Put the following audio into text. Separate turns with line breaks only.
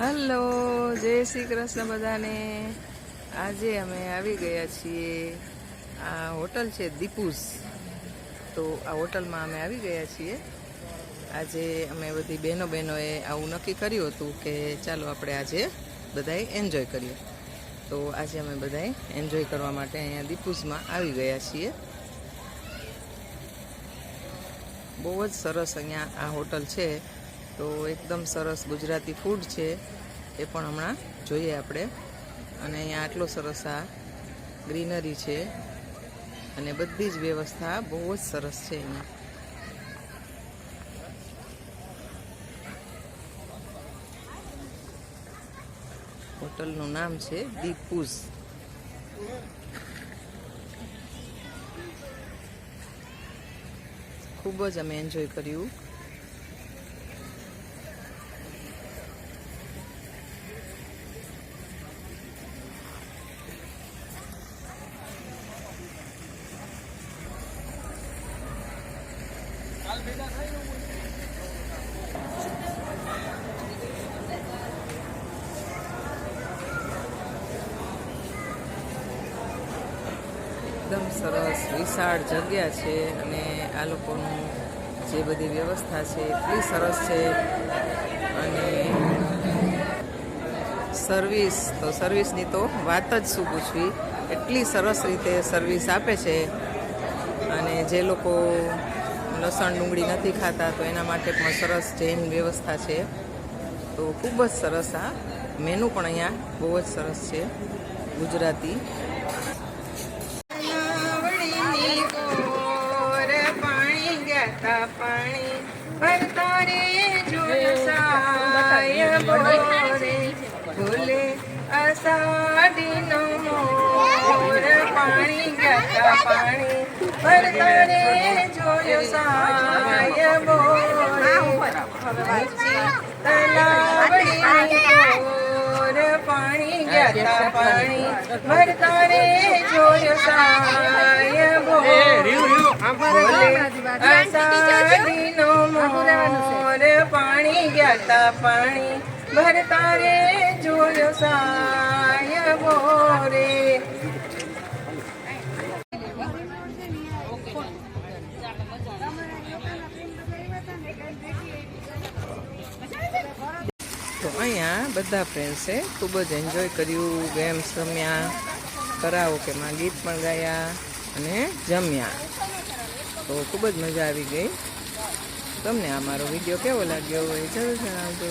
Hello, જય શ્રી કૃષ્ણ બધાને. આજે અમે આવી ગયા છીએ આ હોટલ છે દીપુસ. તો આ હોટલમાં અમે આવી ગયા છીએ. આજે અમે બધી બહેનો બહેનોએ આવું નક્કી કર્યું હતું કે ચાલો આપણે આજે બધાએ એન્જોય કરીએ. તો આજે અમે બધાએ એન્જોય કરવા માટે અહીંયા દીપુસમાં આવી ગયા છીએ. બહુ જ સરસ અહીંયા આ હોટલ છે. તો એકદમ સરસ ગુજરાતી ફૂડ છે, એ પણ હમણાં જોઈએ આપણે. અને અહીંયા આટલો સરસ આ ગ્રીનરી છે. અને બધી જ વ્યવસ્થા બહુ જ સરસ છે અહીંયા. હોટલનું નામ છે દીપુઝ ખૂબ જ અમે એન્જોય કર્યું. એકદમ સરસ વિશાળ જગ્યા છે અને આ લોકોનું જે બધી વ્યવસ્થા છે એટલી સરસ છે. અને સર્વિસ તો સર્વિસની તો વાત જ શું પૂછવી? એટલી સરસ રીતે સર્વિસ આપે છે. અને જે લોકો લસણ ડુંગળી નથી ખાતા, તો એના માટે પણ સરસ જૈન વ્યવસ્થા છે. તો ખૂબ જ સરસ આ મેનુ પણ અહીંયા બહુ જ સરસ છે, ગુજરાતી.
પાણી ગાતા પાણી. રે જોયો સાય બોરે. ભૂલે અષાઢીનો મોર પાણી ગાતા પાણી ભરતા રે જોયો સાય કોર પાણી ગાતા પાણી ભરતારે જોયો સાય મોર
અહીંયા બધા ફ્રેન્ડ્સે ખૂબ જ એન્જોય કર્યું ગેમ્સ રમ્યા કરાઓકેમાં ગીત પણ ગાયા અને જમ્યા. તો ખૂબ જ મજા આવી ગઈ. તમને આ મારો વીડિયો કેવો લાગ્યો એ જરૂર જણાવજો.